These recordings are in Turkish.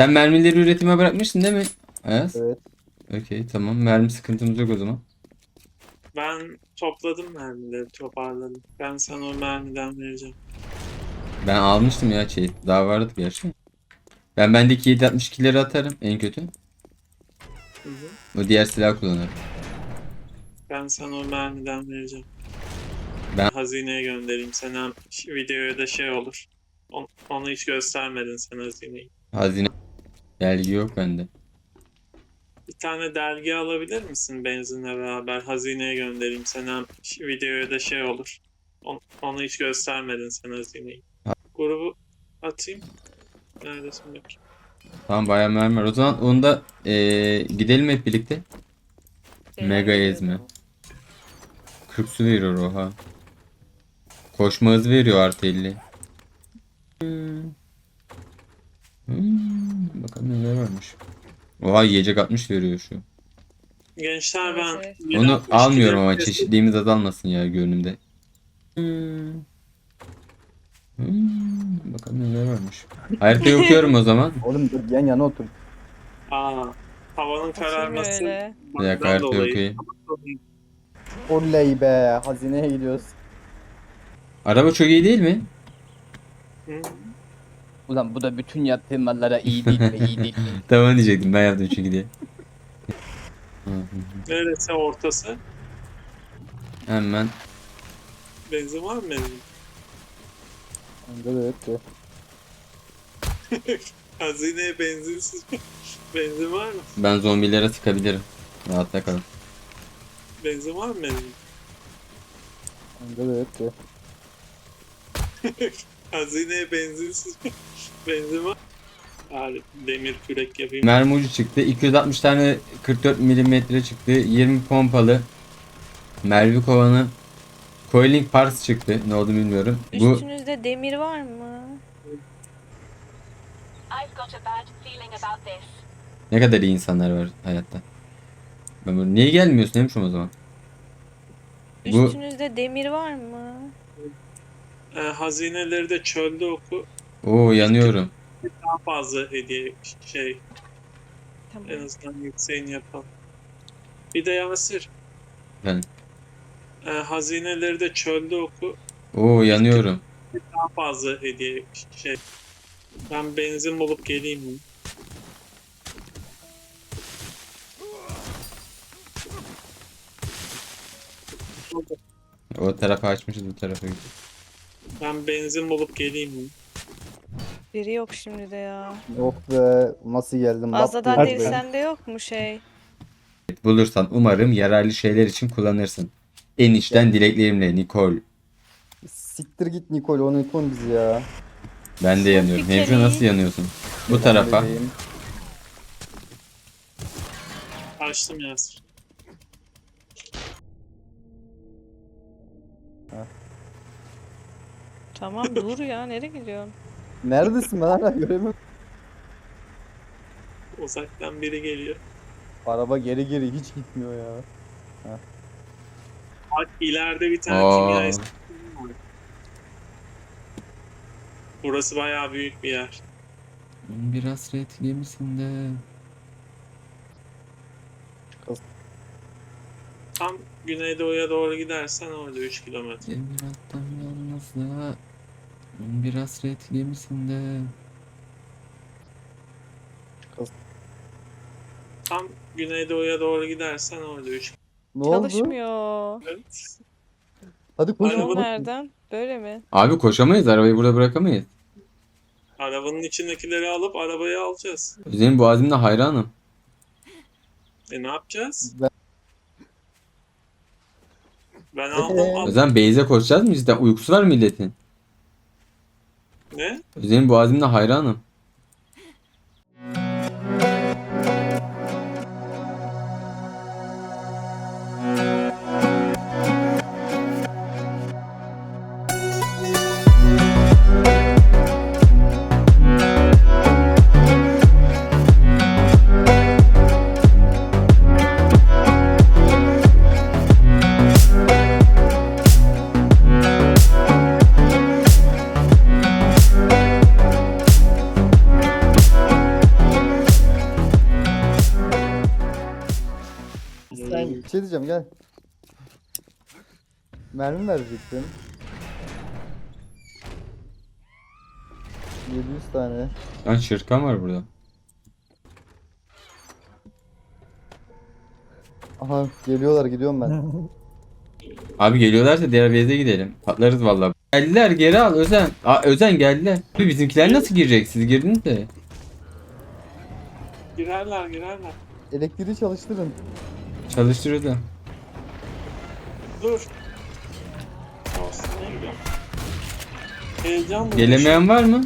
Sen mermileri üretime bırakmışsın değil mi? Ayaz? Evet. Okey tamam. Mermi sıkıntımız yok o zaman. Ben topladım mermileri, toparladım. Ben sana o mermiden vereceğim. Ben almıştım ya şey. Daha vardı gerçi. Ben bendeki 7.62'leri atarım en kötü. Hı hı. O diğer silah kullanırım. Ben sana o mermiden vereceğim. Ben- Hazineye göndereyim. Sana videoya da şey olur. On- Onu hiç göstermedin sen hazineyi. Hazine belge yok bende. Bir tane dergi alabilir misin benzinle beraber? Hazineye göndereyim. Sana videoya da şey olur. On- Onu hiç göstermedin sen hazineyi. Ha. Grubu atayım. Neredesin bakayım. Tamam bayağı mermi var. O zaman onu da eee, gidelim hep birlikte. Mega ezme. 40 su veriyor oha. Koşma hızı veriyor artı 50. Hmm. Hmm, Bakalım neler varmış. Oha yiyecek 60 veriyor şu. Gençler ben... Evet, Onu 1.62 almıyorum ama çeşitliğimiz azalmasın ya görünümde. Hmm. Hmm, Bakalım neler varmış. Haritayı okuyorum o zaman. Oğlum dur yan yana otur. Aa, havanın kararması. öyle. Bir dakika haritayı dolayı. okuyayım. Oley be. Hazineye gidiyoruz. Araba çok iyi değil mi? Hı. Ulan bu da bütün yaptığım mallara iyi değil mi? iyi değil mi? Tamam diyecektim ben yaptım çünkü diye. Hı hı. Neresi ortası? Hemen Benzin var mı benzin? Bende de yok ki. Hazineye benzinsiz benzin var mı? ben zombilere sıkabilirim. Rahatta kalın. Benzin var mı benzin? Bende de yok ki. Hazineye benzinsiz benzin var. Bari demir kürek yapayım. Mermi ucu çıktı. 260 tane 44 milimetre çıktı. 20 pompalı. Mermi kovanı. Coiling parts çıktı. Ne olduğunu bilmiyorum. Bu Üstünüzde demir var mı? I've got a bad feeling about this. ne kadar iyi insanlar var hayatta. Ben bunu niye gelmiyorsun demişim o zaman. Bu Üstünüzde demir var mı? Ee, hazineleri de çölde oku. Oo yanıyorum. Daha fazla hediye şey Tamam. en azından yükseğini yapalım. Bir de Yasir. Efendim? Ee, hazineleri de çölde oku. Oo yanıyorum. Daha fazla hediye şey. Ben benzin bulup geleyim mi? O tarafa açmışız bu tarafa gidiyor. Ben benzin bulup geleyim mi? Biri yok şimdi de ya. Yok be. Nasıl geldim? Diye değil sende yok mu şey? Bulursan umarım yararlı şeyler için kullanırsın. En içten dileklerimle Nicole. Siktir git Nikol. Onu unutun bizi ya. Ben de yanıyorum. fikri Hemşire nasıl yanıyorsun? Bu tarafa. Bebeğim. Açtım Yasir. Tamam dur ya nereye gidiyorsun? Neredesin ben hala göremiyorum. Uzaktan biri geliyor. Araba geri geri hiç gitmiyor ya. Bak ileride bir tane Aa. kimya istasyonu var. Burası bayağı büyük bir yer. Bir hasret gemisinde. Tam güneydoğuya doğru gidersen orada 3 kilometre. Emirattan yalnızlığa. Bir hasret gemisinde. Tam güneydoğuya doğru gidersen orada 3 Ne oldu? Çalışmıyor. Evet. Hadi koş. Yol Araba- nereden? Böyle mi? Abi koşamayız. Arabayı burada bırakamayız. Arabanın içindekileri alıp arabaya alacağız. Senin bu azimle hayranım. E ne yapacağız? Ben- Ben aldım. O al- zaman Beyze koşacağız mı cidden? Uykusu var milletin. Ne? Senin bu azimle hayranım. Bir şey diyeceğim gel. Mermi verecektim. 700 tane. Lan şırkan var burada. Aha geliyorlar gidiyorum ben. Abi geliyorlarsa diğer base'e gidelim. Patlarız vallahi. Geldiler geri al Özen. Aa, Özen geldiler. Abi bizimkiler nasıl girecek? Siz girdiniz de. Girerler girerler. Elektriği çalıştırın. Çalıştır Özen. Dur. Gidiyorum. Heyecanlı. Gelemeyen var mı?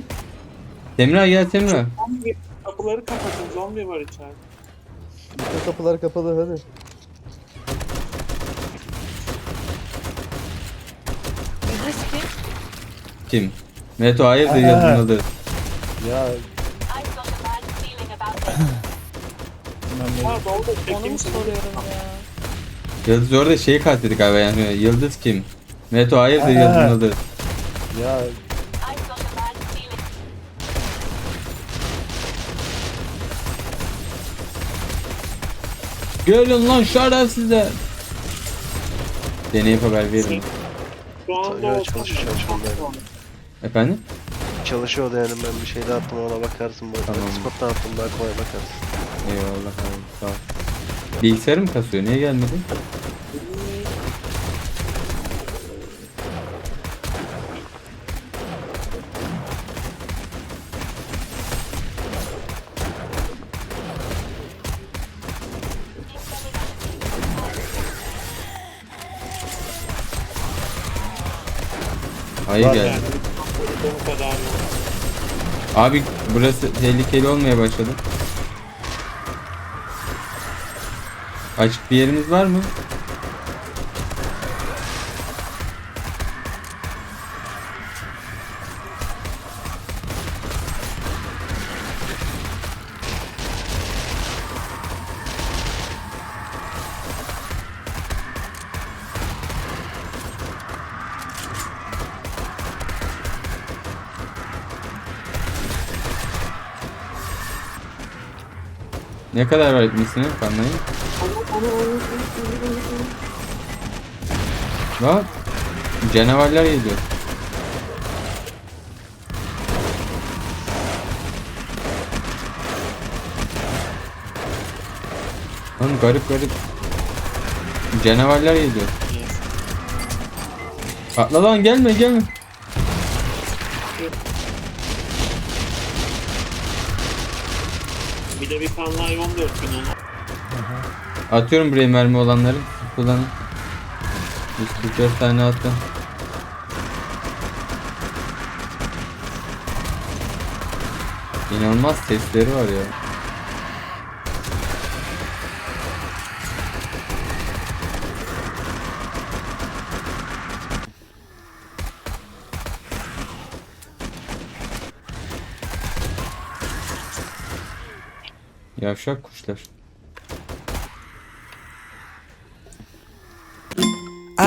Semra gel Semra. Zombi. Kapıları kapatın. Zombi var içeride. Bütün kapılar kapalı hadi. Kim? Meto hayırdır yazılmadı. Ya I've got a bad feeling about this. Ha doğru da Onu mu çekeyim soruyorum ya? Yıldız orada şeyi kastledik abi yani. Yıldız kim? Meto hayırdır yazılmadı. ya I've got a bad feeling. Gelin lan şerefsizler. Deneyip haber verin. Şu anda Evet, olsa çalışıyor anda. Efendim? Çalışıyordu yani ben bir şey de attım ona bakarsın bu. Tamam. Spot'tan attım daha kolay bakarsın. Eyvallah abi sağ ol. Bilgisayarı mı kasıyor? Niye gelmedi? Hayır geldi. yani. Abi burası tehlikeli olmaya başladı. Açık bir yerimiz var mı? Ne kadar var etmesine kanlayı? Bak. Canavarlar geliyor. Lan garip garip. Canavarlar geliyor. Atla lan gelme gelme. Bir de bir kanlı hayvan 4 gün onu. Atıyorum buraya mermi olanları. Kullanın. 144 tane attım. İnanılmaz sesleri var ya. Yavşak kuşlar.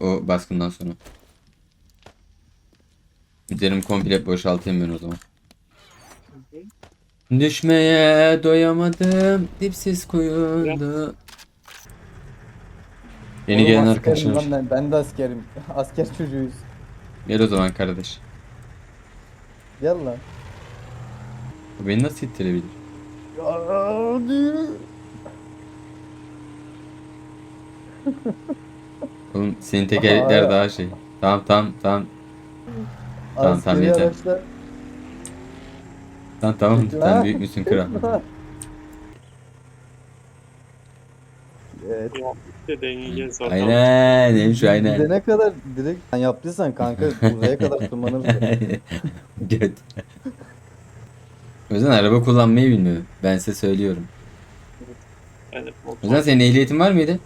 O baskından sonra. Üzerim komple boşaltayım ben o zaman. Düşmeye doyamadım dipsiz kuyuda. Yeni oğlum gelen askerim arkadaşlar. lan Ben, ben de askerim. Asker çocuğuyuz. Gel o zaman kardeş. Gel lan. Bu beni nasıl ittirebilir? Hadi. Oğlum senin tekerlekler Aa. daha şey. Tamam tamam tamam. Tamam, tamam, yeter. araçlar. Tamam tamam. Sen büyük müsün kral? Evet. İşte deneyeceğiz bakalım. aynen. Neymiş o aynen. Gidene kadar direkt sen yaptıysan kanka uzaya kadar tırmanırız. Göt. O yüzden araba kullanmayı bilmiyor. Ben size söylüyorum. Yani motor. Ozan senin ehliyetin var mıydı?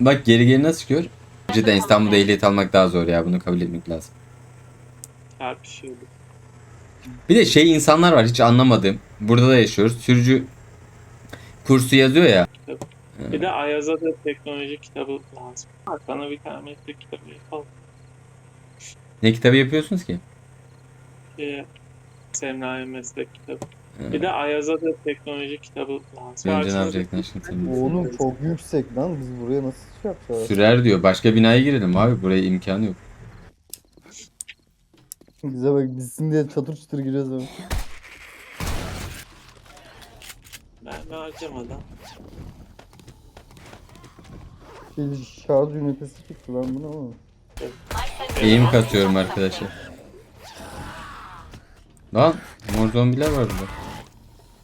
Bak geri geri nasıl çıkıyor? Cidden İstanbul'da ehliyet almak daha zor ya bunu kabul etmek lazım. Her bir şey olur. Bir de şey insanlar var hiç anlamadığım. Burada da yaşıyoruz. Sürücü kursu yazıyor ya. Bir de Ayaz'a da teknoloji kitabı lazım. Bak bana bir tane meslek kitabı yapalım. Ne kitabı yapıyorsunuz ki? Şeye, Semra'ya meslek kitabı. Bir de Ayaz'a da teknoloji kitabı lazım. Önce ne yapacaktın şimdi? Oğlum çok yüksek lan. Biz buraya nasıl şey yapacağız? Sürer diyor. Başka binaya girelim abi. Buraya imkanı yok. Bize bak bitsin diye çatır çatır giriyoruz abi. Mermi harcamadan. Şey, şarj ünitesi çıktı lan bu ne oğlum? Eğim katıyorum arkadaşlar. Lan mor zombiler var burada.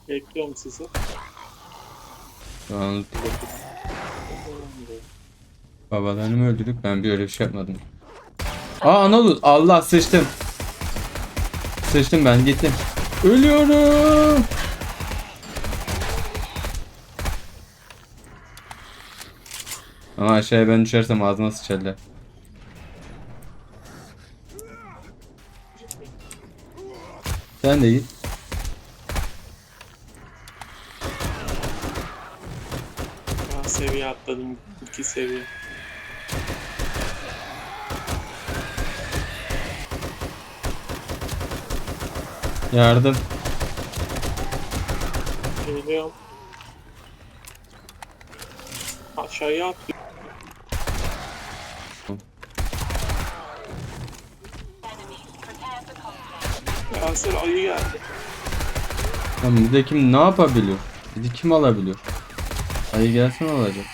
Bekliyorum sizi. Şu an babalarını mı öldürdük? Ben bir öyle bir şey yapmadım. Aa Anadolu. Allah sıçtım. Sıçtım ben gittim. Ölüyorum. Ama aşağıya ben düşersem ağzıma sıçarlar. Sen de git. Ben seviye atladım. iki seviye. Yardım. Geliyorum. Aşağıya attım. Kanser ayı geldi. Burada kim ne yapabiliyor? Bizi kim alabiliyor? Ayı gelsin olacak.